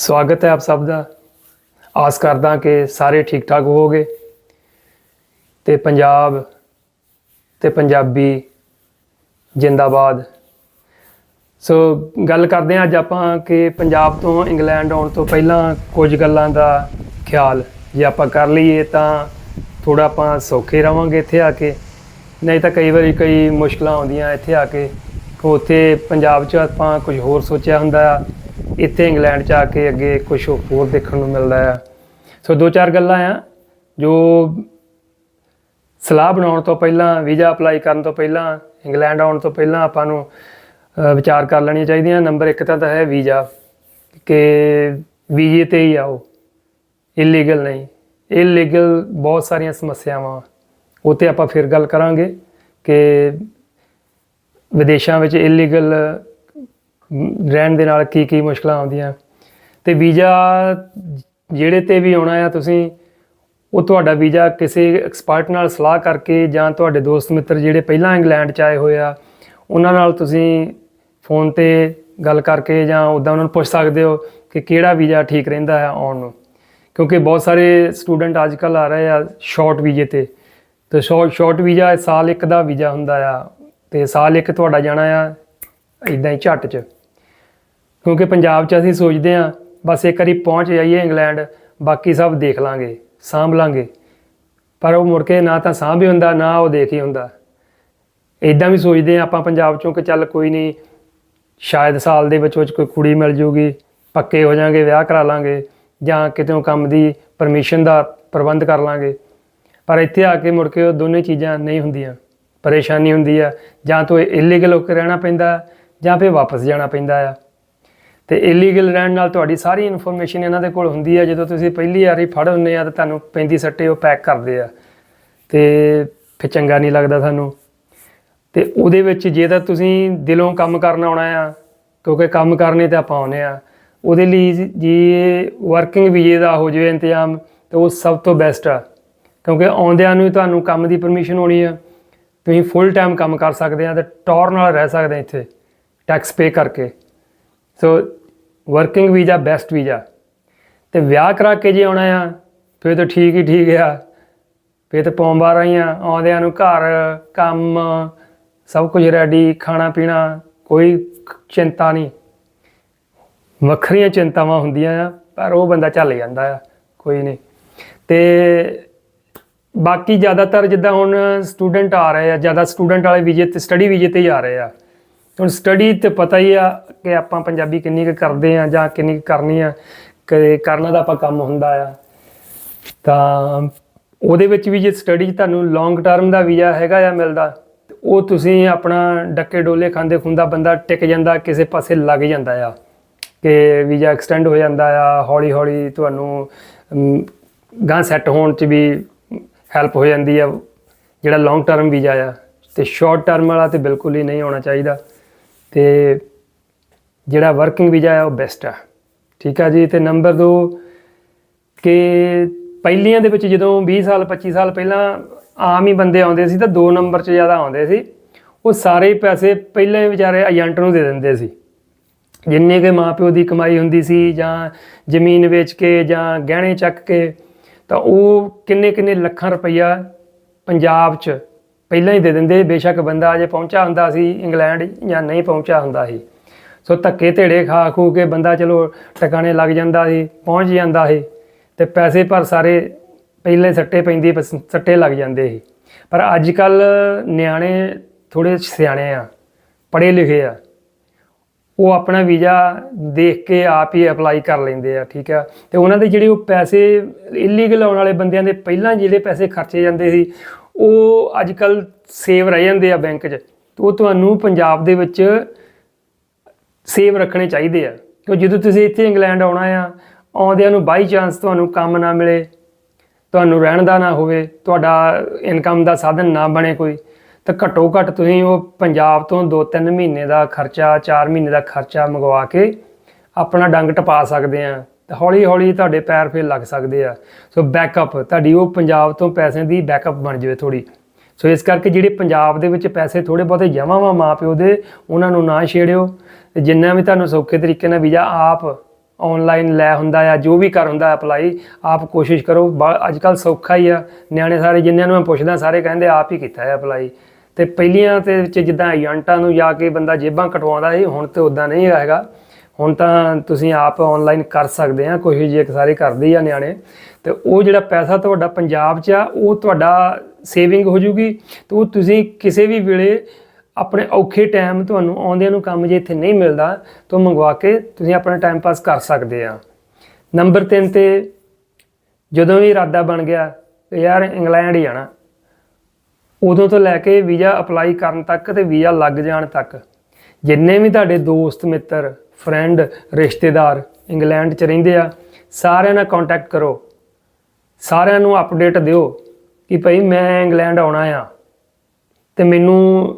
ਸਵਾਗਤ ਹੈ ਆਪ ਸਭ ਦਾ। ਆਸ ਕਰਦਾ ਕਿ ਸਾਰੇ ਠੀਕ ਠਾਕ ਹੋਵੋਗੇ ਤੇ ਪੰਜਾਬ ਤੇ ਪੰਜਾਬੀ ਜਿੰਦਾਬਾਦ। ਸੋ ਗੱਲ ਕਰਦੇ ਹਾਂ ਅੱਜ ਆਪਾਂ ਕਿ ਪੰਜਾਬ ਤੋਂ ਇੰਗਲੈਂਡ ਆਉਣ ਤੋਂ ਪਹਿਲਾਂ ਕੁਝ ਗੱਲਾਂ ਦਾ ਖਿਆਲ। ਜੇ ਆਪਾਂ ਕਰ ਲਈਏ ਤਾਂ ਥੋੜਾ ਆਪਾਂ ਸੌਖੇ ਰਵਾਂਗੇ ਇੱਥੇ ਆ ਕੇ। ਨਹੀਂ ਤਾਂ ਕਈ ਵਾਰੀ ਕਈ ਮੁਸ਼ਕਲਾਂ ਆਉਂਦੀਆਂ ਇੱਥੇ ਆ ਕੇ। ਉੱਥੇ ਪੰਜਾਬ 'ਚ ਆਪਾਂ ਕੁਝ ਹੋਰ ਸੋਚਿਆ ਹੁੰਦਾ। ਆ ਇੱਥੇ ਇੰਗਲੈਂਡ 'ਚ ਆ ਕੇ ਅੱਗੇ ਕੁਝ ਹੋਰ ਦੇਖਣ ਨੂੰ ਮਿਲਦਾ ਆ। ਸੋ ਦੋ ਚਾਰ ਗੱਲਾਂ ਆ ਜੋ ਸਲਾਹ ਬਣਾਉਣ ਤੋਂ ਪਹਿਲਾਂ, ਵੀਜ਼ਾ ਅਪਲਾਈ ਕਰਨ ਤੋਂ ਪਹਿਲਾਂ, ਇੰਗਲੈਂਡ ਆਉਣ ਤੋਂ ਪਹਿਲਾਂ ਆਪਾਂ ਨੂੰ ਵਿਚਾਰ ਕਰ ਲੈਣੀਆਂ ਚਾਹੀਦੀਆਂ। ਨੰਬਰ 1 ਤਾਂ ਤਾਂ ਹੈ ਵੀਜ਼ਾ, ਕਿ ਵੀਜ਼ੇ ਤੇ ਹੀ ਆਓ। ਇਲੀਗਲ ਨਹੀਂ। ਇਲੀਗਲ ਬਹੁਤ ਸਾਰੀਆਂ ਸਮੱਸਿਆਵਾਂ। ਉਹ ਤੇ ਆਪਾਂ ਫਿਰ ਗੱਲ ਕਰਾਂਗੇ ਕਿ ਵਿਦੇਸ਼ਾਂ ਵਿੱਚ ਇਲੀਗਲ ਰਹਿਣ ਦੇ ਨਾਲ ਕੀ ਕੀ ਮੁਸ਼ਕਲਾਂ ਆਉਂਦੀਆਂ। ਤੇ ਵੀਜ਼ਾ ਜਿਹੜੇ ਤੇ ਵੀ ਆਉਣਾ ਆ ਤੁਸੀਂ, ਉਹ ਤੁਹਾਡਾ ਵੀਜ਼ਾ ਕਿਸੇ ਐਕਸਪਰਟ ਨਾਲ ਸਲਾਹ ਕਰਕੇ ਜਾਂ ਤੁਹਾਡੇ ਦੋਸਤ ਮਿੱਤਰ ਜਿਹੜੇ ਪਹਿਲਾਂ ਇੰਗਲੈਂਡ ਚ ਆਏ ਹੋਏ ਆ, ਉਹਨਾਂ ਨਾਲ ਤੁਸੀਂ ਫੋਨ ਤੇ ਗੱਲ ਕਰਕੇ ਜਾਂ ਉਦਾਂ ਉਹਨਾਂ ਨੂੰ ਪੁੱਛ ਸਕਦੇ ਹੋ ਕਿ ਕਿਹੜਾ ਵੀਜ਼ਾ ਠੀਕ ਰਹਿੰਦਾ ਹੈ ਆਉਣ ਨੂੰ। ਕਿਉਂਕਿ ਬਹੁਤ ਸਾਰੇ ਸਟੂਡੈਂਟ ਅੱਜ ਕੱਲ ਆ ਰਹੇ ਆ ਸ਼ਾਰਟ ਵੀਜ਼ੇ ਤੇ। ਤੇ ਸ਼ਾਰਟ ਸ਼ਾਰਟ ਵੀਜ਼ਾ ਸਾਲ ਇੱਕ ਦਾ ਵੀਜ਼ਾ ਹੁੰਦਾ ਆ, ਤੇ ਸਾਲ ਇੱਕ ਤੁਹਾਡਾ ਜਾਣਾ ਆ ਇਦਾਂ ਹੀ ਝੱਟ ਚ। ਕਿਉਂਕਿ ਪੰਜਾਬ 'ਚ ਅਸੀਂ ਸੋਚਦੇ ਹਾਂ, ਬਸ ਇੱਕ ਵਾਰੀ ਪਹੁੰਚ ਜਾਈਏ ਇੰਗਲੈਂਡ, ਬਾਕੀ ਸਭ ਦੇਖ ਲਾਂਗੇ, ਸਾਂਭ ਲਾਂਗੇ। ਪਰ ਉਹ ਮੁੜ ਕੇ ਨਾ ਤਾਂ ਸਾਂਭ ਹੀ ਹੁੰਦਾ, ਨਾ ਉਹ ਦੇਖ ਹੀ ਹੁੰਦਾ। ਇਦਾਂ ਵੀ ਸੋਚਦੇ ਆ ਆਪਾਂ ਪੰਜਾਬ 'ਚੋਂ ਕਿ ਚੱਲ ਕੋਈ ਨਹੀਂ, ਸ਼ਾਇਦ ਸਾਲ ਦੇ ਵਿੱਚ ਵਿੱਚ ਕੋਈ ਕੁੜੀ ਮਿਲ ਜੂਗੀ, ਪੱਕੇ ਹੋ ਜਾਾਂਗੇ, ਵਿਆਹ ਕਰਾ ਲਾਂਗੇ, ਜਾਂ ਕਿਤੇੋਂ ਕੰਮ ਦੀ ਪਰਮਿਸ਼ਨ ਦਾ ਪ੍ਰਬੰਧ ਕਰ ਲਾਂਗੇ। ਪਰ ਇੱਥੇ ਆ ਕੇ ਮੁੜ ਕੇ ਉਹ ਦੋਨੇ ਚੀਜ਼ਾਂ ਨਹੀਂ ਹੁੰਦੀਆਂ। ਪਰੇਸ਼ਾਨੀ ਹੁੰਦੀ ਆ, ਜਾਂ ਤਾਂ ਇਲੀਗਲ ਹੋ ਕੇ ਰਹਿਣਾ ਪੈਂਦਾ, ਜਾਂ ਫਿਰ ਵਾਪਸ ਜਾਣਾ ਪੈਂਦਾ ਆ। ਤੇ ਇਲੀਗਲ ਰਹਿਣ ਨਾਲ ਤੁਹਾਡੀ ਸਾਰੀ ਇਨਫੋਰਮੇਸ਼ਨ ਇਹਨਾਂ ਦੇ ਕੋਲ ਹੁੰਦੀ ਆ। ਜਦੋਂ ਤੁਸੀਂ ਪਹਿਲੀ ਵਾਰੀ ਫੜ ਹੁੰਨੇ ਆ ਤਾਂ ਤੁਹਾਨੂੰ ਪੈਂਦੀ ਸੱਟੇ ਉਹ ਪੈਕ ਕਰਦੇ ਆ। ਤੇ ਫਿਰ ਚੰਗਾ ਨਹੀਂ ਲੱਗਦਾ ਸਾਨੂੰ ਤੇ ਉਹਦੇ ਵਿੱਚ ਜੇ ਤਾਂ ਤੁਸੀਂ ਦਿਲੋਂ ਕੰਮ ਕਰਨ ਆਉਣਾ ਆ, ਕਿਉਂਕਿ ਕੰਮ ਕਰਨੇ ਤੇ ਆਪਾਂ ਆਉਨੇ ਆ। ਉਹਦੇ ਲਈ ਜੇ ਵਰਕਿੰਗ ਵੀਜ਼ੇ ਦਾ ਹੋ ਜਾਵੇ ਇੰਤਜ਼ਾਮ, ਤੇ ਉਹ ਸਭ ਤੋਂ ਬੈਸਟ ਆ। ਕਿਉਂਕਿ ਆਉਂਦਿਆਂ ਨੂੰ ਹੀ ਤੁਹਾਨੂੰ ਕੰਮ ਦੀ ਪਰਮਿਸ਼ਨ ਹੋਣੀ ਆ। ਤੁਸੀਂ ਫੁੱਲ ਟਾਈਮ ਕੰਮ ਕਰ ਸਕਦੇ ਆ ਤੇ ਟੌਰ ਨਾਲ ਰਹਿ ਸਕਦੇ ਇੱਥੇ ਟੈਕਸ ਪੇ ਕਰਕੇ। So working visa best visa ਤੇ ਵਿਆਹ ਕਰਾ ਕੇ ਜੇ ਆਉਣਾ ਆ, ਫਿਰ ਤਾਂ ਠੀਕ ਹੀ ਠੀਕ ਆ। ਫਿਰ ਤਾਂ ਪੌਂਬਾ ਆਈਆਂ, ਆਉਂਦਿਆਂ ਨੂੰ ਘਰ, ਕੰਮ, ਸਭ ਕੁਝ ਰੈਡੀ ਖਾਣਾ ਪੀਣਾ, ਕੋਈ ਚਿੰਤਾ ਨਹੀਂ। ਵੱਖਰੀਆਂ ਚਿੰਤਾਵਾਂ ਹੁੰਦੀਆਂ ਆ, ਪਰ ਉਹ ਬੰਦਾ ਚੱਲ ਜਾਂਦਾ ਆ, ਕੋਈ ਨਹੀਂ। ਤੇ ਬਾਕੀ ਜ਼ਿਆਦਾਤਰ ਜਿੱਦਾਂ ਹੁਣ ਸਟੂਡੈਂਟ ਆ ਰਹੇ ਆ, ਜ਼ਿਆਦਾ ਸਟੂਡੈਂਟ ਵਾਲੇ ਵੀਜ਼ੇ ਤੇ ਸਟੱਡੀ ਵੀਜ਼ੇ ਤੇ ਹੀ ਆ ਰਹੇ ਆ। ਹੁਣ ਸਟੱਡੀ ਤੇ ਪਤਾ ਹੀ ਆ ਕਿ ਆਪਾਂ ਪੰਜਾਬੀ ਕਿੰਨੀ ਕੁ ਕਰਦੇ ਆ ਜਾਂ ਕਿੰਨੀ ਕੁ ਕਰਨੀ ਆ, ਕਿ ਕਰਨਾ ਦਾ ਆਪਾਂ ਕੰਮ ਹੁੰਦਾ ਆ। ਤਾਂ ਉਹਦੇ ਵਿੱਚ ਵੀ ਜੇ ਸਟੱਡੀ ਤੁਹਾਨੂੰ ਲੌਂਗ ਟਰਮ ਦਾ ਵੀਜ਼ਾ ਹੈਗਾ ਆ ਮਿਲਦਾ ਤੇ ਉਹ ਤੁਸੀਂ ਆਪਣਾ ਡੱਕੇ ਡੋਲੇ ਖਾਂਦੇ ਖੁੰਦਾ ਬੰਦਾ ਟਿਕ ਜਾਂਦਾ, ਕਿਸੇ ਪਾਸੇ ਲੱਗ ਜਾਂਦਾ ਆ, ਕਿ ਵੀਜ਼ਾ ਐਕਸਟੈਂਡ ਹੋ ਜਾਂਦਾ ਆ ਹੌਲੀ ਹੌਲੀ ਤੁਹਾਨੂੰ ਗਾਂ ਸੈੱਟ ਹੋਣ 'ਚ ਵੀ ਹੈਲਪ ਹੋ ਜਾਂਦੀ ਆ, ਜਿਹੜਾ ਲੌਂਗ ਟਰਮ ਵੀਜ਼ਾ ਆ। ਤੇ ਸ਼ਾਰਟ ਟਰਮ ਵਾਲਾ ਤੇ ਬਿਲਕੁਲ ਹੀ ਨਹੀਂ ਹੋਣਾ ਚਾਹੀਦਾ। ਤੇ ਜਿਹੜਾ ਵਰਕਿੰਗ ਵੀਜ਼ਾ ਆ ਉਹ ਬੈਸਟ ਆ। ਠੀਕ ਆ ਜੀ? ਤੇ ਨੰਬਰ 2 ਕਿ ਪਹਿਲੀਆਂ ਦੇ ਵਿੱਚ ਜਦੋਂ 20 ਸਾਲ 25 ਸਾਲ ਪਹਿਲਾਂ ਆਮ ਹੀ ਬੰਦੇ ਆਉਂਦੇ ਸੀ ਤਾਂ 2 ਨੰਬਰ 'ਚ ਜ਼ਿਆਦਾ ਆਉਂਦੇ ਸੀ। ਉਹ ਸਾਰੇ ਪੈਸੇ ਪਹਿਲਾਂ ਹੀ ਵਿਚਾਰੇ ਏਜੰਟ ਨੂੰ ਦੇ ਦਿੰਦੇ ਸੀ। ਜਿੰਨੇ ਕੇ ਮਾਪਿਓ ਦੀ ਕਮਾਈ ਹੁੰਦੀ ਸੀ ਜਾਂ ਜ਼ਮੀਨ ਵੇਚ ਕੇ ਜਾਂ ਗਹਿਣੇ ਚੱਕ ਕੇ, ਤਾਂ ਉਹ ਕਿੰਨੇ ਕਿੰਨੇ ਲੱਖਾਂ ਰੁਪਈਆ ਪੰਜਾਬ 'ਚ ਪਹਿਲਾਂ ਹੀ ਦੇ ਦਿੰਦੇ ਬੇਸ਼ੱਕ ਬੰਦਾ ਅਜੇ ਪਹੁੰਚਾ ਹੁੰਦਾ ਸੀ ਇੰਗਲੈਂਡ ਜਾਂ ਨਹੀਂ ਪਹੁੰਚਾ ਹੁੰਦਾ ਸੀ। ਸੋ ਧੱਕੇ ਧੇੜੇ ਖਾ ਖੂ ਕੇ ਬੰਦਾ ਚਲੋ ਟਿਕਾਣੇ ਲੱਗ ਜਾਂਦਾ ਸੀ, ਪਹੁੰਚ ਜਾਂਦਾ ਸੀ ਤੇ ਪੈਸੇ ਪਰ ਸਾਰੇ ਪਹਿਲੇ ਸੱਟੇ ਪੈਂਦੀ, ਬਸ ਸੱਟੇ ਲੱਗ ਜਾਂਦੇ ਸੀ। ਪਰ ਅੱਜ ਕੱਲ ਨਿਆਣੇ ਥੋੜੇ ਸਿਆਣੇ ਆ, ਪੜ੍ਹੇ ਲਿਖੇ ਆ। ਉਹ ਆਪਣਾ ਵੀਜ਼ਾ ਦੇਖ ਕੇ ਆਪ ਹੀ ਅਪਲਾਈ ਕਰ ਲੈਂਦੇ ਆ, ਠੀਕ ਆ। ਤੇ ਉਹਨਾਂ ਦੇ ਜਿਹੜੇ ਉਹ ਪੈਸੇ ਇਲੀਗਲ ਆਉਣ ਵਾਲੇ ਬੰਦਿਆਂ ਦੇ ਪਹਿਲਾਂ ਜਿਹੜੇ ਪੈਸੇ ਖਰਚੇ ਜਾਂਦੇ ਸੀ ਉਹ ਅੱਜ ਕੱਲ ਸੇਵ ਰਹਿ ਜਾਂਦੇ ਆ ਬੈਂਕ 'ਚ ਉਹ ਤੁਹਾਨੂੰ ਪੰਜਾਬ ਦੇ ਵਿੱਚ ਸੇਵ ਰੱਖਣੇ ਚਾਹੀਦੇ ਆ। ਕਿ ਜਦੋਂ ਤੁਸੀਂ ਇੱਥੇ ਇੰਗਲੈਂਡ ਆਉਣਾ ਆ, ਆਉਂਦਿਆਂ ਨੂੰ ਬਾਈ ਚਾਂਸ ਤੁਹਾਨੂੰ ਕੰਮ ਨਾ ਮਿਲੇ, ਤੁਹਾਨੂੰ ਰਹਿਣ ਦਾ ਨਾ ਹੋਵੇ, ਤੁਹਾਡਾ ਇਨਕਮ ਦਾ ਸਾਧਨ ਨਾ ਬਣੇ ਕੋਈ, ਤਾਂ ਘੱਟੋ ਘੱਟ ਤੁਸੀਂ ਉਹ ਪੰਜਾਬ ਤੋਂ 2-3 ਮਹੀਨੇ ਦਾ ਖਰਚਾ 4 ਮਹੀਨੇ ਦਾ ਖਰਚਾ ਮੰਗਵਾ ਕੇ ਆਪਣਾ ਡੰਗ ਟਪਾ ਸਕਦੇ ਆ। ਤੇ ਹੌਲੀ ਹੌਲੀ ਤੁਹਾਡੇ ਪੈਰ ਫੇਰ ਲੱਗ ਸਕਦੇ ਆ। ਸੋ ਬੈਕਅਪ ਤੁਹਾਡੀ ਉਹ ਪੰਜਾਬ ਤੋਂ ਪੈਸਿਆਂ ਦੀ ਬੈਕਅਪ ਬਣ ਜਾਵੇ ਥੋੜੀ ਸੋ ਇਸ ਕਰਕੇ ਜਿਹੜੇ ਪੰਜਾਬ ਦੇ ਵਿੱਚ ਪੈਸੇ ਥੋੜੇ ਬਹੁਤੇ ਜਮ੍ਹਾਂ ਵਾ ਮਾਪਿਓ ਦੇ, ਉਹਨਾਂ ਨੂੰ ਨਾ ਛੇੜਿਓ। ਤੇ ਜਿੰਨਾ ਵੀ ਤੁਹਾਨੂੰ ਸੌਖੇ ਤਰੀਕੇ ਨਾਲ ਵੀਜ਼ਾ ਆਪ ਆਨਲਾਈਨ ਲੈ ਹੁੰਦਾ ਆ, ਜੋ ਵੀ ਕਰ ਹੁੰਦਾ ਅਪਲਾਈ ਆਪ ਕੋਸ਼ਿਸ਼ ਕਰੋ। ਅੱਜ ਕੱਲ ਸੌਖਾ ਹੀ ਆ। ਨਿਆਣੇ ਸਾਰੇ ਜਿੰਨਿਆਂ ਨੂੰ ਮੈਂ ਪੁੱਛਦਾ, ਸਾਰੇ ਕਹਿੰਦੇ ਆਪ ਹੀ ਕੀਤਾ ਹੈ ਅਪਲਾਈ ਤੇ ਪਹਿਲੀਆਂ ਤੇ ਵਿੱਚ ਜਿੱਦਾਂ ਏਜੰਟਾਂ ਨੂੰ ਜਾ ਕੇ ਬੰਦਾ ਜੇਬਾਂ ਕਟਵਾਉਂਦਾ ਸੀ, ਹੁਣ ਤੇ ਉਦਾਂ ਨਹੀਂ ਹੈਗਾ। ਹੁਣ ਤਾਂ ਤੁਸੀਂ ਆਪ ਆਨਲਾਈਨ ਕਰ ਸਕਦੇ ਆ ਕੋਸ਼ਿਸ਼ ਜੇ ਸਾਰੇ ਕਰਦੇ ਆ ਨਿਆਣੇ। ਤੇ ਉਹ ਜਿਹੜਾ ਪੈਸਾ ਤੁਹਾਡਾ ਪੰਜਾਬ 'ਚ ਆ, ਉਹ ਤੁਹਾਡਾ ਸੇਵਿੰਗ ਹੋ ਜੂਗੀ। ਤੇ ਉਹ ਤੁਸੀਂ ਕਿਸੇ ਵੀ ਵੇਲੇ ਆਪਣੇ ਔਖੇ ਟਾਈਮ ਤੁਹਾਨੂੰ ਆਉਂਦਿਆਂ ਨੂੰ ਕੰਮ ਜੇ ਇੱਥੇ ਨਹੀਂ ਮਿਲਦਾ, ਤਾਂ ਮੰਗਵਾ ਕੇ ਤੁਸੀਂ ਆਪਣਾ ਟਾਈਮ ਪਾਸ ਕਰ ਸਕਦੇ ਆ। ਨੰਬਰ 3 ਤੇ ਜਦੋਂ ਵੀ ਇਰਾਦਾ ਬਣ ਗਿਆ ਯਾਰ ਇੰਗਲੈਂਡ ਹੀ ਜਾਣਾ। ਉਦੋਂ ਤੋਂ ਲੈ ਕੇ ਵੀਜ਼ਾ ਅਪਲਾਈ ਕਰਨ ਤੱਕ ਤੇ ਵੀਜ਼ਾ ਲੱਗ ਜਾਣ ਤੱਕ। ਜਿੰਨੇ ਵੀ ਤੁਹਾਡੇ ਦੋਸਤ, ਮਿੱਤਰ ਫਰੈਂਡ ਰਿਸ਼ਤੇਦਾਰ ਇੰਗਲੈਂਡ 'ਚ ਰਹਿੰਦੇ ਆ, ਸਾਰਿਆਂ ਨਾਲ ਕੰਟੈਕਟ ਕਰੋ। ਸਾਰਿਆਂ ਨੂੰ ਅਪਡੇਟ ਦਿਓ ਕਿ ਭਾਈ ਮੈਂ ਇੰਗਲੈਂਡ ਆਉਣਾ ਆ। ਤੇ ਮੈਨੂੰ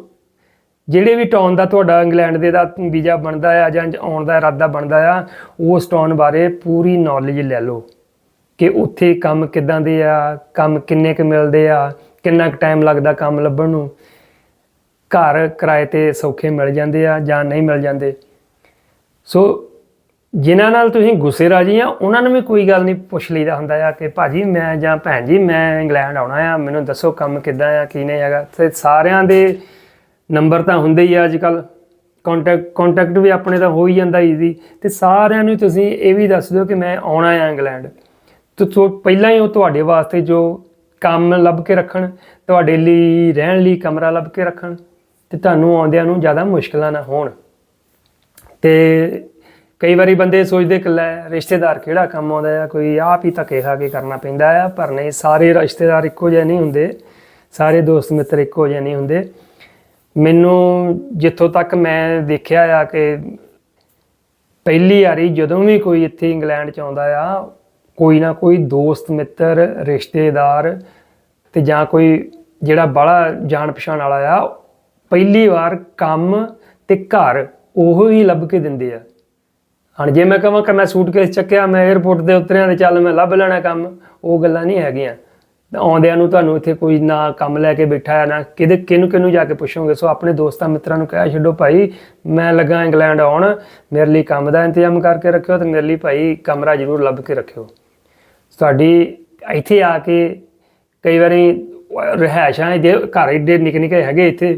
ਜਿਹੜੇ ਵੀ ਟਾਊਨ ਦਾ ਤੁਹਾਡਾ ਇੰਗਲੈਂਡ ਦੇ ਦਾ ਵੀਜ਼ਾ ਬਣਦਾ ਆ ਜਾਂ ਆਉਣ ਦਾ ਇਰਾਦਾ ਬਣਦਾ ਆ, ਉਸ ਟਾਊਨ ਬਾਰੇ ਪੂਰੀ ਨੌਲੇਜ ਲੈ ਲਓ ਕਿ ਉੱਥੇ ਕੰਮ ਕਿੱਦਾਂ ਦੇ ਆ, ਕੰਮ ਕਿੰਨੇ ਕੁ ਮਿਲਦੇ ਆ, ਕਿੰਨਾ ਕੁ ਟਾਈਮ ਲੱਗਦਾ ਕੰਮ ਲੱਭਣ ਨੂੰ। ਘਰ ਕਿਰਾਏ ਤੇ ਸੌਖੇ ਮਿਲ ਜਾਂਦੇ ਆ ਜਾਂ ਨਹੀਂ ਮਿਲ ਜਾਂਦੇ। ਸੋ ਜਿਨ੍ਹਾਂ ਨਾਲ ਤੁਸੀਂ ਗੁੱਸੇ ਰਾਜੀ ਆ, ਉਹਨਾਂ ਨੂੰ ਵੀ ਕੋਈ ਗੱਲ ਨਹੀਂ ਪੁੱਛ ਲਈਦਾ ਹੁੰਦਾ ਆ ਕਿ ਭਾਜੀ ਮੈਂ ਜਾਂ ਭੈਣ ਜੀ ਮੈਂ ਇੰਗਲੈਂਡ ਆਉਣਾ ਆ, ਮੈਨੂੰ ਦੱਸੋ ਕੰਮ ਕਿੱਦਾਂ ਆ, ਕੀ ਨਹੀਂ ਹੈਗਾ। ਤੇ ਸਾਰਿਆਂ ਦੇ ਨੰਬਰ ਤਾਂ ਹੁੰਦੇ ਹੀ ਆ ਅੱਜ ਕੱਲ ਕੰਟੈਕਟ ਕੰਟੈਕਟ ਵੀ ਆਪਣੇ ਤਾਂ ਹੋ ਹੀ ਜਾਂਦਾ ਈਜ਼ੀ ਤੇ ਸਾਰਿਆਂ ਨੂੰ ਤੁਸੀਂ ਇਹ ਵੀ ਦੱਸ ਦਿਓ ਕਿ ਮੈਂ ਆਉਣਾ ਆ ਇੰਗਲੈਂਡ। ਤੇ ਤੋਂ ਪਹਿਲਾਂ ਹੀ ਉਹ ਤੁਹਾਡੇ ਵਾਸਤੇ ਜੋ ਕੰਮ ਲੱਭ ਕੇ ਰੱਖਣ, ਤੁਹਾਡੇ ਲਈ, ਰਹਿਣ ਲਈ ਕਮਰਾ ਲੱਭ ਕੇ ਰੱਖਣ। ਤੇ ਤੁਹਾਨੂੰ ਆਉਂਦਿਆਂ ਨੂੰ ਜ਼ਿਆਦਾ ਮੁਸ਼ਕਲਾਂ ਨਾ ਹੋਣ। ਤੇ ਕਈ ਵਾਰੀ ਬੰਦੇ ਸੋਚਦੇ ਇਕੱਲਾ ਰਿਸ਼ਤੇਦਾਰ ਕਿਹੜਾ ਕੰਮ ਆਉਂਦਾ ਆ, ਕੋਈ ਆਪ ਹੀ ਧੱਕੇ ਖਾ ਕੇ ਕਰਨਾ ਪੈਂਦਾ ਆ, ਪਰ ਨਹੀਂ, ਸਾਰੇ ਰਿਸ਼ਤੇਦਾਰ ਇੱਕੋ ਜਿਹੇ ਨਹੀਂ ਹੁੰਦੇ। ਸਾਰੇ ਦੋਸਤ ਮਿੱਤਰ ਇੱਕੋ ਜਿਹੇ ਨਹੀਂ ਹੁੰਦੇ। ਮੈਨੂੰ ਜਿੱਥੋਂ ਤੱਕ ਮੈਂ ਦੇਖਿਆ ਆ ਕਿ ਪਹਿਲੀ ਵਾਰੀ ਜਦੋਂ ਵੀ ਕੋਈ ਇੱਥੇ ਇੰਗਲੈਂਡ ਚ ਆਉਂਦਾ ਆ, ਕੋਈ ਨਾ ਕੋਈ ਦੋਸਤ, ਮਿੱਤਰ, ਰਿਸ਼ਤੇਦਾਰ ਤੇ ਜਾਂ ਕੋਈ ਜਿਹੜਾ ਬੜਾ ਜਾਣ ਪਛਾਣ ਵਾਲਾ ਆ ਪਹਿਲੀ ਵਾਰ ਕੰਮ ਤੇ ਘਰ ਉਹ ਹੀ ਲੱਭ ਕੇ ਦਿੰਦੇ ਆ। ਹਣ ਜੇ ਮੈਂ ਕਹਾਂ ਕਿ ਮੈਂ ਸੂਟ ਸੂਟਕੇਸ ਚੱਕਿਆ, ਮੈਂ 에어ਪੋਰਟ ਦੇ ਉਤਰਿਆ ਤੇ ਚੱਲ ਮੈਂ ਲੱਭ ਲੈਣਾ ਕੰਮ, ਉਹ ਗੱਲਾਂ ਨਹੀਂ ਹੈਗੀਆਂ। ਆਉਂਦਿਆਂ ਨੂੰ ਤੁਹਾਨੂੰ ਇੱਥੇ ਕੋਈ ਨਾ ਕੰਮ ਲੈ ਕੇ ਬੈਠਾ ਹੈ, ਨਾ ਕਿਹਦੇ ਕਿਨੂੰ ਕਿਨੂੰ ਜਾ ਕੇ ਪੁੱਛੋਗੇ। ਸੋ ਆਪਣੇ ਦੋਸਤਾਂ ਮਿੱਤਰਾਂ ਨੂੰ ਕਹਿ ਛੱਡੋ ਭਾਈ, ਮੈਂ ਲੱਗਾ ਇੰਗਲੈਂਡ ਆਉਣ, ਮੇਰੇ ਲਈ ਕੰਮ ਦਾ ਇੰਤਜ਼ਾਮ ਕਰਕੇ ਰੱਖਿਓ ਤੇ ਮੇਰੇ ਲਈ ਭਾਈ ਕਮਰਾ ਜ਼ਰੂਰ ਲੱਭ ਕੇ ਰੱਖਿਓ। ਤੁਹਾਡੀ ਇੱਥੇ ਆ ਕੇ ਕਈ ਵਾਰੀ ਰਹਿائشਾਂ ਦੇ ਘਰ ਏਡੇ ਨਿੱਕੇ ਨਿੱਕੇ ਹੈਗੇ ਇੱਥੇ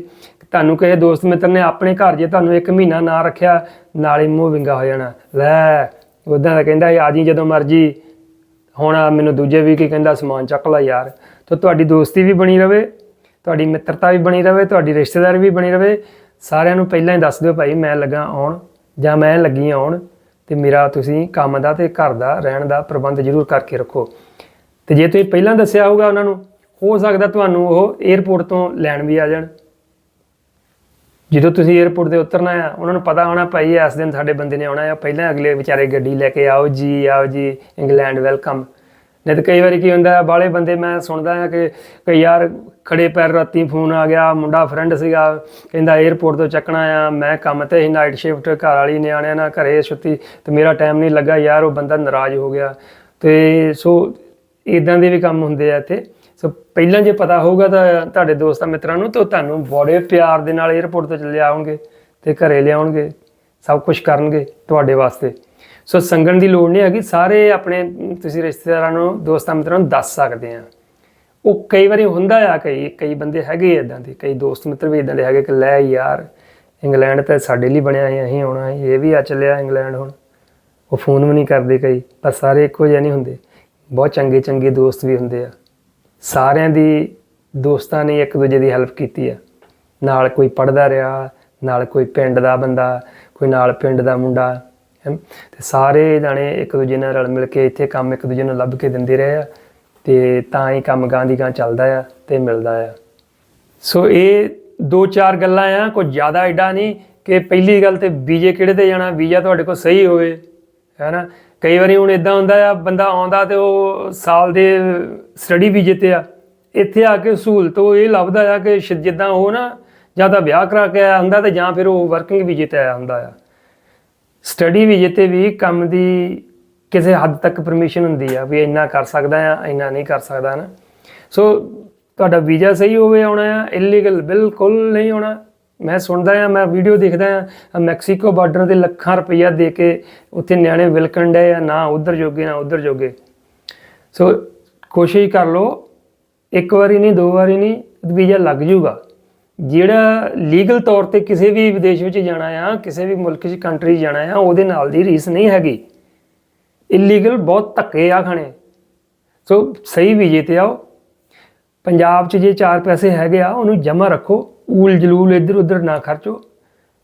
ਤੁਹਾਨੂੰ ਕਿਸੇ ਦੋਸਤ ਮਿੱਤਰ ਨੇ ਆਪਣੇ ਘਰ ਜੇ ਤੁਹਾਨੂੰ ਇੱਕ ਮਹੀਨਾ ਨਾ ਰੱਖਿਆ, ਨਾਲ ਹੀ ਮੂੰਹ ਵਿੰਗਾ ਹੋ ਜਾਣਾ। ਲੈ ਉਦਾਂ ਦਾ ਕਹਿੰਦਾ ਆ ਜੀ ਜਦੋਂ ਮਰਜ਼ੀ। ਹੁਣ ਮੈਨੂੰ ਦੂਜੇ ਵੀ ਕੀ ਕਹਿੰਦਾ, ਸਮਾਨ ਚੱਕ ਲੈ ਯਾਰ। ਤਾਂ ਤੁਹਾਡੀ ਦੋਸਤੀ ਵੀ ਬਣੀ ਰਵੇ, ਤੁਹਾਡੀ ਮਿੱਤਰਤਾ ਵੀ ਬਣੀ ਰਵੇ, ਤੁਹਾਡੀ ਰਿਸ਼ਤੇਦਾਰੀ ਵੀ ਬਣੀ ਰਵੇ। ਸਾਰਿਆਂ ਨੂੰ ਪਹਿਲਾਂ ਹੀ ਦੱਸ ਦਿਓ ਭਾਈ, ਮੈਂ ਲੱਗਾ ਆਉਣ ਜਾਂ ਮੈਂ ਲੱਗੀ ਆਉਣ ਤੇ ਮੇਰਾ ਤੁਸੀਂ ਕੰਮ ਦਾ ਤੇ ਘਰ ਦਾ, ਰਹਿਣ ਦਾ ਪ੍ਰਬੰਧ ਜ਼ਰੂਰ ਕਰਕੇ ਰੱਖੋ। ਤੇ ਜੇ ਤੁਸੀਂ ਪਹਿਲਾਂ ਦੱਸਿਆ ਹੋਊਗਾ ਉਹਨਾਂ ਨੂੰ, ਹੋ ਸਕਦਾ ਤੁਹਾਨੂੰ ਉਹ 에어ਪੋਰਟ ਤੋਂ ਲੈਣ ਵੀ ਆ ਜਾਣ। ਜਦੋਂ ਤੁਸੀਂ 에어ਪੋਰਟ ਦੇ ਉਤਰਨਾ ਆ, ਉਹਨਾਂ ਨੂੰ ਪਤਾ ਹੋਣਾ ਭਾਈ ਇਸ ਦਿਨ ਸਾਡੇ ਬੰਦੇ ਨੇ ਆਉਣਾ ਆ, ਪਹਿਲਾਂ ਅਗਲੇ ਵਿਚਾਰੇ ਗੱਡੀ ਲੈ ਕੇ ਆਓ ਜੀ ਆਓ ਜੀ ਇੰਗਲੈਂਡ ਵੈਲਕਮ ਨਹੀਂ ਤਾਂ ਕਈ ਵਾਰੀ ਕੀ ਹੁੰਦਾ ਬਾਲੇ ਬੰਦੇ ਮੈਂ ਸੁਣਦਾ ਆ ਕਿ ਕਈ ਯਾਰ ਖੜੇ ਪੈਰ ਰਾਤੀ ਫੋਨ ਆ ਗਿਆ, ਮੁੰਡਾ ਫਰੈਂਡ ਸੀਗਾ, ਕਹਿੰਦਾ 에어ਪੋਰਟ ਤੋਂ ਚੱਕਣਾ ਆ, ਮੈਂ ਕੰਮ ਤੇ ਹੀ ਨਾਈਟ ਸ਼ਿਫਟ ਘਰ ਵਾਲੀ ਨਿਆਣਿਆਂ ਨਾਲ ਘਰੇ ਛੁੱਟੀ, ਤੇ ਮੇਰਾ ਟਾਈਮ ਨਹੀਂ ਲੱਗਾ, ਯਾਰ ਉਹ ਬੰਦਾ ਨਾਰਾਜ਼ ਹੋ ਗਿਆ। ਤੇ ਸੋ ਇਦਾਂ ਦੇ ਵੀ ਕੰਮ ਹੁੰਦੇ ਆ ਇੱਥੇ। ਸੋ ਪਹਿਲਾਂ ਜੇ ਪਤਾ ਹੋਊਗਾ ਤਾਂ ਤੁਹਾਡੇ ਦੋਸਤਾਂ ਮਿੱਤਰਾਂ ਨੂੰ, ਤਾਂ ਉਹ ਤੁਹਾਨੂੰ ਬੜੇ ਪਿਆਰ ਦੇ ਨਾਲ 에어ਪੋਰਟ ਤੋਂ ਚੱਲੇ ਆਉਣਗੇ ਤੇ ਘਰੇ ਲਿਆਉਣਗੇ, ਸਭ ਕੁਝ ਕਰਨਗੇ ਤੁਹਾਡੇ ਵਾਸਤੇ। ਸੋ ਸੰਗਣ ਦੀ ਲੋੜ ਨਹੀਂ ਹੈਗੀ, ਸਾਰੇ ਆਪਣੇ ਤੁਸੀਂ ਰਿਸ਼ਤੇਦਾਰਾਂ ਨੂੰ, ਦੋਸਤਾਂ ਮਿੱਤਰਾਂ ਨੂੰ ਦੱਸ ਸਕਦੇ ਆ। ਉਹ ਕਈ ਵਾਰੀ ਹੁੰਦਾ ਆ, ਕਈ ਕਈ ਬੰਦੇ ਹੈਗੇ ਇਦਾਂ ਦੇ, ਕਈ ਦੋਸਤ ਮਿੱਤਰ ਵੀ ਇਦਾਂ ਦੇ ਹੈਗੇ ਕਿ ਲੈ ਯਾਰ, ਇੰਗਲੈਂਡ ਤਾਂ ਸਾਡੇ ਲਈ ਬਣਿਆ ਹੈ ਅਸੀਂ ਆਉਣਾ ਹੈ ਇਹ ਵੀ ਆ ਚੱਲਿਆ ਇੰਗਲੈਂਡ ਹੁਣ। ਉਹ ਫੋਨ ਵੀ ਨਹੀਂ ਕਰਦੇ ਕਈ, ਪਰ ਸਾਰੇ ਇੱਕੋ ਜਿਹੇ ਨਹੀਂ ਹੁੰਦੇ। ਬਹੁਤ ਚੰਗੇ ਚੰਗੇ ਦੋਸਤ ਵੀ ਹੁੰਦੇ ਆ। ਸਾਰਿਆਂ ਦੀ ਦੋਸਤਾਂ ਨੇ ਇੱਕ ਦੂਜੇ ਦੀ ਹੈਲਪ ਕੀਤੀ ਆ। ਨਾਲ ਕੋਈ ਪੜਦਾ ਰਿਹਾ, ਨਾਲ ਕੋਈ ਪਿੰਡ ਦਾ ਬੰਦਾ, ਕੋਈ ਨਾਲ ਪਿੰਡ ਦਾ ਮੁੰਡਾ, ਹੈਂ। ਤੇ ਸਾਰੇ ਜਾਣੇ ਇੱਕ ਦੂਜੇ ਨਾਲ ਰਲ ਮਿਲ ਕੇ ਇੱਥੇ ਕੰਮ ਇੱਕ ਦੂਜੇ ਨੂੰ ਲੱਭ ਕੇ ਦਿੰਦੇ ਰਹੇ ਆ ਤੇ ਤਾਂ ਹੀ ਕੰਮ ਗਾਂ ਦੀ ਗਾਂ ਚੱਲਦਾ ਆ ਤੇ ਮਿਲਦਾ ਆ। ਸੋ ਇਹ ਦੋ ਚਾਰ ਗੱਲਾਂ ਆ, ਕੋਈ ਜ਼ਿਆਦਾ ਐਡਾ ਨਹੀਂ ਕਿ ਪਹਿਲੀ ਗੱਲ ਤੇ ਵੀਜ਼ੇ ਕਿਹੜੇ ਤੇ ਜਾਣਾ, ਵੀਜ਼ਾ ਤੁਹਾਡੇ ਕੋਲ ਸਹੀ ਹੋਵੇ ਹੈਨਾ ਕਈ ਵਾਰੀ ਹੁਣ ਇਦਾਂ ਹੁੰਦਾ ਆ, ਬੰਦਾ ਆਉਂਦਾ ਤੇ ਉਹ ਸਾਲ ਦੇ ਸਟੱਡੀ ਵੀਜ਼ੇ ਤੇ ਆ। ਇੱਥੇ ਆ ਕੇ ਸਹੂਲਤ ਉਹ ਇਹ ਲੱਭਦਾ ਆ ਕਿ ਸ਼- ਜਿੱਦਾਂ ਉਹ ਨਾ ਜਾਂ ਤਾਂ ਵਿਆਹ ਕਰਾ ਕੇ ਆਇਆ ਹੁੰਦਾ ਤੇ ਜਾਂ ਫਿਰ ਉਹ ਵਰਕਿੰਗ ਵੀਜ਼ੇ ਤੇ ਆਇਆ ਹੁੰਦਾ ਆ। ਸਟੱਡੀ ਵੀਜ਼ੇ ਤੇ ਵੀ ਕੰਮ ਦੀ ਕਿਸੇ ਹੱਦ ਤੱਕ ਪਰਮਿਸ਼ਨ ਹੁੰਦੀ ਆ ਵੀ ਇੰਨਾ ਕਰ ਸਕਦਾ ਆ, ਇੰਨਾ ਨਹੀਂ ਕਰ ਸਕਦਾ ਨਾ। ਸੋ ਤੁਹਾਡਾ ਵੀਜ਼ਾ ਸਹੀ ਹੋਵੇ ਆਉਣਾ ਆ ਇਲੀਗਲ ਬਿਲਕੁਲ ਨਹੀਂ ਆਉਣਾ। ਮੈਂ ਸੁਣਦਾ ਆ ਮੈਂ ਵੀਡੀਓ ਦੇਖਦਾ ਆ ਮੈਕਸੀਕੋ ਬਾਰਡਰ ਤੇ ਲੱਖਾਂ ਰੁਪਈਆ ਦੇ ਕੇ ਉੱਥੇ ਨਿਆਣੇ ਵਿਲਕਣ ਡਏ ਆ, ਨਾ ਉਧਰ ਜੋਗੇ, ਨਾ ਉਧਰ ਜੋਗੇ। ਸੋ ਕੋਸ਼ਿਸ਼ ਕਰ ਲਓ, ਇੱਕ ਵਾਰੀ ਨਹੀਂ, ਦੋ ਵਾਰੀ ਨਹੀਂ ਵੀਜ਼ਾ ਲੱਗ ਜੂਗਾ ਜਿਹੜਾ ਲੀਗਲ ਤੌਰ ਤੇ ਕਿਸੇ ਵੀ ਵਿਦੇਸ਼ ਵਿੱਚ ਜਾਣਾ ਆ, ਕਿਸੇ ਵੀ ਮੁਲਕ 'ਚ ਕੰਟਰੀ ਜਾਣਾ ਆ, ਉਹਦੇ ਨਾਲ ਦੀ ਰੀਸ ਨਹੀਂ ਹੈਗੀ। ਇਲੀਗਲ ਬਹੁਤ ਧੱਕੇ ਆ ਖਾਣੇ। ਸੋ ਸਹੀ ਵੀਜ਼ੇ ਤੇ ਆਓ। ਪੰਜਾਬ 'ਚ ਜੇ ਚਾਰ ਪੈਸੇ ਹੈਗੇ ਆ, ਉਹਨੂੰ ਜਮ੍ਹਾਂ ਰੱਖੋ। ਊਲ ਜਲੂਲ ਇੱਧਰ ਉੱਧਰ ਨਾ ਖਰਚੋ।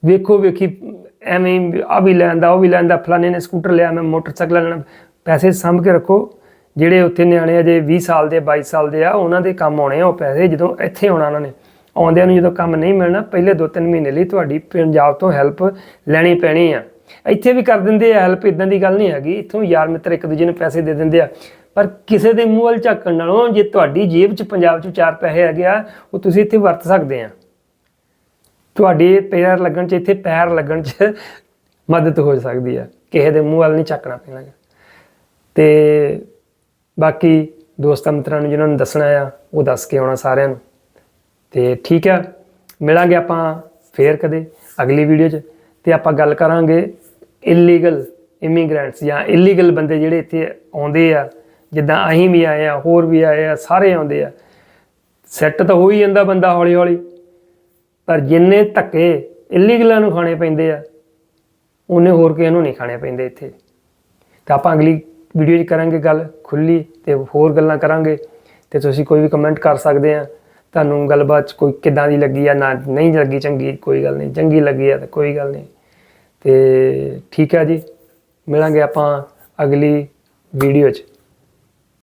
ਵੇਖੋ, ਵੇਖੀ, ਐਵੇਂ ਆ ਵੀ ਲੈਂਦਾ, ਉਹ ਵੀ ਲੈਂਦਾ, ਫਲਾਣੇ ਨੇ ਸਕੂਟਰ ਲਿਆ, ਮੈਂ ਮੋਟਰਸਾਈਕਲ ਲੈਣਾ, ਪੈਸੇ ਸਾਂਭ ਕੇ ਰੱਖੋ। ਜਿਹੜੇ ਉੱਥੇ ਨਿਆਣੇ ਅਜੇ 20 ਸਾਲ ਦੇ 22 ਸਾਲ ਦੇ ਆ, ਉਹਨਾਂ ਦੇ ਕੰਮ ਆਉਣੇ ਆ ਉਹ ਪੈਸੇ, ਜਦੋਂ ਇੱਥੇ ਆਉਣਾ ਉਹਨਾਂ ਨੇ। ਆਉਂਦਿਆਂ ਨੂੰ ਜਦੋਂ ਕੰਮ ਨਹੀਂ ਮਿਲਣਾ, ਪਹਿਲੇ 2-3 ਮਹੀਨੇ ਲਈ ਤੁਹਾਡੀ ਪੰਜਾਬ ਤੋਂ ਹੈਲਪ ਲੈਣੀ ਪੈਣੀ ਆ। ਇੱਥੇ ਵੀ ਕਰ ਦਿੰਦੇ ਆ ਹੈਲਪ ਇਦਾਂ ਦੀ ਗੱਲ ਨਹੀਂ ਹੈਗੀ। ਇੱਥੋਂ ਯਾਰ ਮਿੱਤਰ ਇੱਕ ਦੂਜੇ ਨੂੰ ਪੈਸੇ ਦੇ ਦਿੰਦੇ ਆ। ਪਰ ਕਿਸੇ ਦੇ ਮੂੰਹ ਵੱਲ ਝਾਕਣ ਨਾਲੋਂ, ਜੇ ਤੁਹਾਡੀ ਜੇਬ 'ਚ, ਪੰਜਾਬ 'ਚ ਚਾਰ ਪੈਸੇ ਹੈਗੇ ਆ, ਉਹ ਤੁਸੀਂ ਇੱਥੇ ਵਰਤ ਸਕਦੇ ਆ। ਤੁਹਾਡੇ ਪੈਰ ਲੱਗਣ 'ਚ, ਇੱਥੇ ਪੈਰ ਲੱਗਣ 'ਚ ਮਦਦ ਹੋ ਸਕਦੀ ਆ। ਕਿਸੇ ਦੇ ਮੂੰਹ ਵੱਲ ਨਹੀਂ ਝਾਕਣਾ ਪੈਣਾ। ਗਾ। ਤੇ ਬਾਕੀ ਦੋਸਤਾਂ ਮਿੱਤਰਾਂ ਨੂੰ ਜਿਨ੍ਹਾਂ ਨੂੰ ਦੱਸਣਾ ਆ, ਉਹ ਦੱਸ ਕੇ ਆਉਣਾ ਸਾਰਿਆਂ ਨੂੰ। ਤੇ ਠੀਕ ਆ, ਮਿਲਾਂਗੇ ਆਪਾਂ ਫੇਰ ਕਦੇ ਅਗਲੀ ਵੀਡੀਓ 'ਚ। ਤੇ ਆਪਾਂ ਗੱਲ ਕਰਾਂਗੇ ਇਲੀਗਲ ਇਮੀਗ੍ਰੈਂਟਸ ਜਾਂ ਇਲੀਗਲ ਬੰਦੇ ਜਿਹੜੇ ਇੱਥੇ ਆਉਂਦੇ ਆ। ਜਿੱਦਾਂ ਅਸੀਂ ਵੀ ਆਏ ਆ, ਹੋਰ ਵੀ ਆਏ ਆ, ਸਾਰੇ ਆਉਂਦੇ ਆ। ਸੈੱਟ ਤਾਂ ਹੋ ਹੀ ਜਾਂਦਾ ਬੰਦਾ ਹੌਲੀ ਹੌਲੀ ਪਰ ਜਿੰਨੇ ਧੱਕੇ ਇਲੀਗਲਾਂ ਨੂੰ ਖਾਣੇ ਪੈਂਦੇ ਆ, ਉਹਨੇ ਹੋਰ ਕਿਸੇ ਨੂੰ ਨਹੀਂ ਖਾਣੇ ਪੈਂਦੇ ਇੱਥੇ। ਤਾਂ ਆਪਾਂ ਅਗਲੀ ਵੀਡੀਓ 'ਚ ਕਰਾਂਗੇ ਗੱਲ ਖੁੱਲੀ ਤੇ ਹੋਰ ਗੱਲਾਂ ਕਰਾਂਗੇ ਤੇ ਤੁਸੀਂ ਕੋਈ ਵੀ ਕਮੈਂਟ ਕਰ ਸਕਦੇ ਆ। ਤੁਹਾਨੂੰ ਗੱਲਬਾਤ 'ਚ ਕੋਈ ਕਿੱਦਾਂ ਦੀ ਲੱਗੀ ਆ, ਨਾ ਨਹੀਂ ਲੱਗੀ ਚੰਗੀ, ਕੋਈ ਗੱਲ ਨਹੀਂ। ਚੰਗੀ ਲੱਗੀ ਆ ਤਾਂ ਕੋਈ ਗੱਲ ਨਹੀਂ। ਤੇ ਠੀਕ ਆ ਜੀ। ਮਿਲਾਂਗੇ ਆਪਾਂ ਅਗਲੀ ਵੀਡੀਓ 'ਚ।